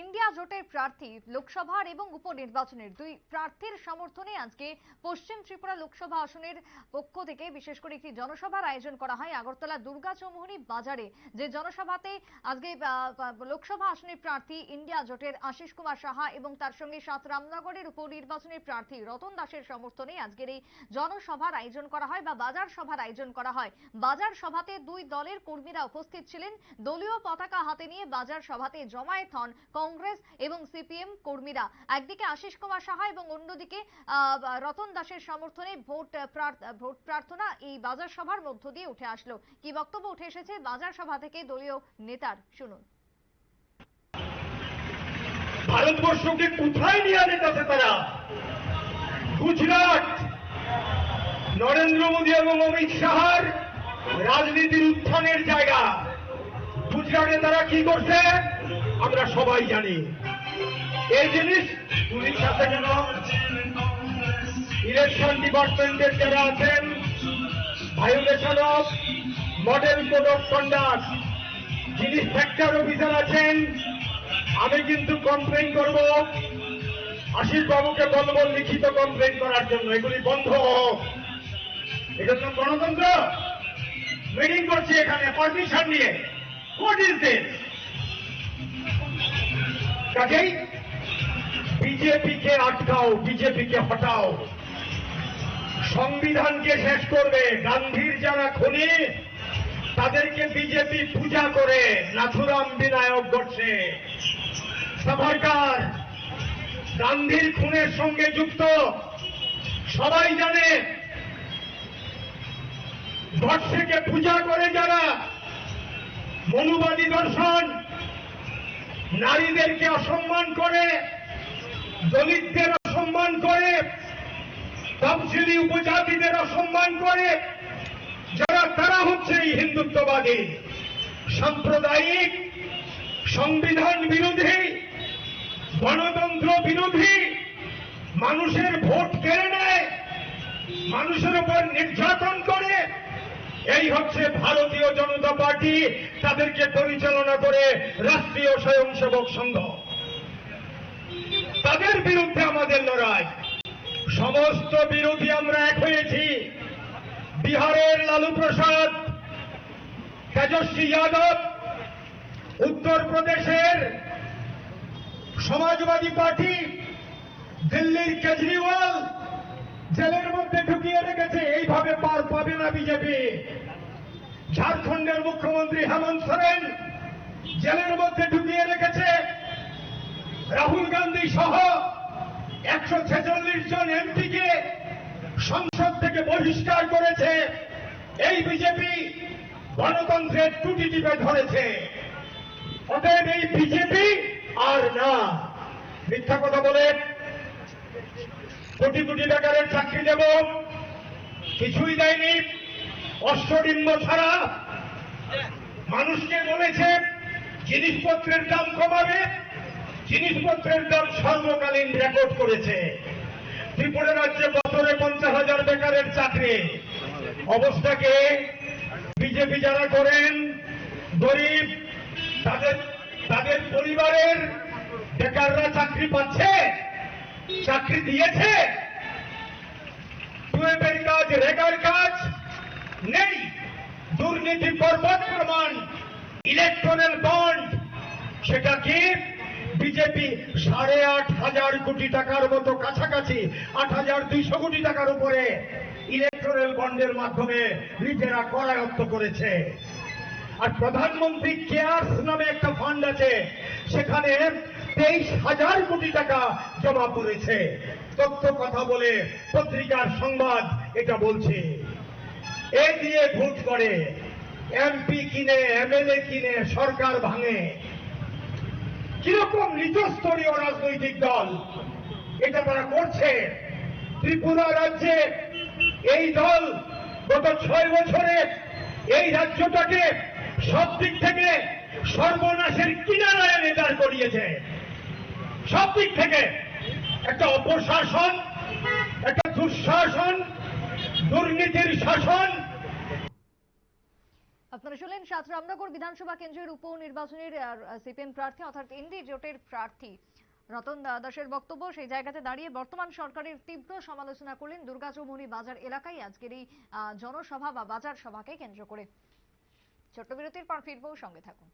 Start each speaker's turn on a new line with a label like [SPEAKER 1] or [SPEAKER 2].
[SPEAKER 1] India জোটের প্রার্থী লোকসভার এবং উপনির্বাচনের দুই প্রার্থীর সমর্থনে আজকে পশ্চিম ত্রিপুরা লোকসভা আসনের পক্ষ থেকে বিশেষ করে একটি জনসভার আয়োজন করা হয় আগরতলা দুর্গা চৌমুহনী বাজারে। যে জনসভাতে আজকে লোকসভা আসনের প্রার্থী ইন্ডিয়া জোটের আশিস কুমার সাহা এবং তার সঙ্গে সাত রামনগরের উপনির্বাচনের প্রার্থী রতন দাসের সমর্থনে আজকের এই জনসভার আয়োজন করা হয় বা বাজার সভার আয়োজন করা হয়। বাজার সভাতে দুই দলের কর্মীরা উপস্থিত ছিলেন। দলীয় পতাকা হাতে নিয়ে বাজার সভাতে জমায়েত হন কংগ্রেস এবং সিপিএম কর্মীরা। একদিকে আশিস কুমার সাহা এবং অন্যদিকে রতন দাসের সমর্থনে ভোট ভোট প্রার্থনা এই বাজার সভার মধ্য দিয়ে উঠে আসলো। কি বক্তব্য উঠে এসেছে বাজার সভা থেকে দলীয় নেতার? শুনুন।
[SPEAKER 2] ভারতবর্ষকে কোথায় নিয়ে যেতেছে তারা? গুজরাট। নরেন্দ্র মোদী এবং অমিত শাহর রাজনীতির উত্থানের জায়গা। গুজরাটে তারা কি করছে? আমরা সবাই জানি। এই জিনিস পুলিশ আছে কেন? ইলেকশন ডিপার্টমেন্টের যারা আছেন violation of model code of conduct, যিনি সেক্টর অফিসার আছেন, আমি কিন্তু কমপ্লেন করব। আশিস বাবুকে বলব লিখিত কমপ্লেন করার জন্য। এগুলি বন্ধ। হোক এটা তো গণতন্ত্র। মিটিং করছি এখানে পারমিশন নিয়ে। হোয়াট ইজ দিস কাজেই বিজেপিকে আটকাও বিজেপিকে হটাও। সংবিধানকে শেষ করবে গান্ধীর যারা খুনি, তাদেরকে বিজেপি পূজা করে নাথুরাম বিনায়ক করছে সাভারকার গান্ধীর খুনের সঙ্গে যুক্ত। সবাই জানে। বর্ষেকে পূজা করে যারা মনুবাদী দর্শন, নারীদেরকে অসম্মান করে, দলিতদের অসম্মান করে, তফসিলি উপজাতিদের অসম্মান করে, যারা তারা হচ্ছে এই হিন্দুত্ববাদী। সাম্প্রদায়িক, সংবিধান বিরোধী, গণতন্ত্র বিরোধী, মানুষের ভোট কেড়ে নেয়, মানুষের উপর নির্যাতন করে, এই হচ্ছে ভারতীয় জনতা পার্টি তাদেরকে পরিচালনা করে রাষ্ট্রীয় স্বয়ংসেবক সংঘ। তাদের বিরুদ্ধে আমাদের লড়াই। সমস্ত বিরোধী আমরা এক হয়েছি। বিহারের লালু প্রসাদ, তেজস্বী যাদব উত্তরপ্রদেশের সমাজবাদী পার্টি, দিল্লির কেজরিওয়াল জেলের মধ্যে ঢুকিয়ে রেখেছে। এইভাবে পার পাবে না বিজেপি। ঝাড়খণ্ডের মুখ্যমন্ত্রী হেমন্ত সোরেন জেলের মধ্যে ঢুকিয়ে রেখেছে। রাহুল গান্ধী সহ একশো ছেচল্লিশ জন এমপিকে সংসদ থেকে বহিষ্কার করেছে। এই বিজেপি গণতন্ত্রের টুটি টিপে ধরেছে। অতএব এই বিজেপি আর না। মিথ্যা কথা বলে কোটি কোটি বেকারের চাকরি দেব, কিছুই দেয়নি। অশ্বডিম্ব ছাড়া মানুষকে বলেছে, জিনিসপত্রের দাম কমাবে, জিনিসপত্রের দাম সর্বকালীন রেকর্ড করেছে। ত্রিপুরা রাজ্যে বছরে পঞ্চাশ হাজার বেকারের চাকরি। অবস্থাকে বিজেপি যারা করেন, গরিব, তাদের তাদের পরিবারের বেকাররা চাকরি পাচ্ছে, চাকরি দিয়েছে। দুর্নীতি পর্বত প্রমাণ ইলেকট্রনাল বন্ড সেটা কি? বিজেপি সাড়ে আট হাজার কোটি টাকার মতো কাছাকাছি, আট হাজার দুইশো কোটি টাকার উপরে ইলেকট্রাল বন্ডের মাধ্যমে নিজেরা করায়ত্ত করেছে। আর প্রধানমন্ত্রী কেয়ার্স নামে একটা ফান্ড আছে, সেখানে তেইশ হাজার কোটি টাকা জমা পড়েছে। তথ্য কথা বলে পত্রিকার সংবাদ এটা বলছে। এ দিয়ে ভোট করে এমপি কিনে এমএলএ কিনে, সরকার ভাঙে। কীরকম নিচস্তরীয় রাজনৈতিক দল এটা তারা করছে? ত্রিপুরা রাজ্যে এই দল গত ছয় বছরে এই রাজ্যটাকে সব দিক থেকে সর্বনাশের কিনারায় নেতার করিয়েছে। সব দিক থেকে একটা অপশাসন, একটা দুঃশাসন, দুর্নীতির শাসন
[SPEAKER 1] আপনারা শুনলেন সাত রামনগর বিধানসভা কেন্দ্রের উপনির্বাচনের সিপিএম প্রার্থী অর্থাৎ এনডি জোটের প্রার্থী রতন দাসের বক্তব্য। সেই জায়গাতে দাঁড়িয়ে বর্তমান সরকারের তীব্র সমালোচনা করলেন দুর্গাচৌমুহনী বাজার এলাকায়। আজকের এই জনসভা বা বাজার সভাকে কেন্দ্র করে। ছোট্ট বিরতির পর ফিরবো, সঙ্গে থাকুন।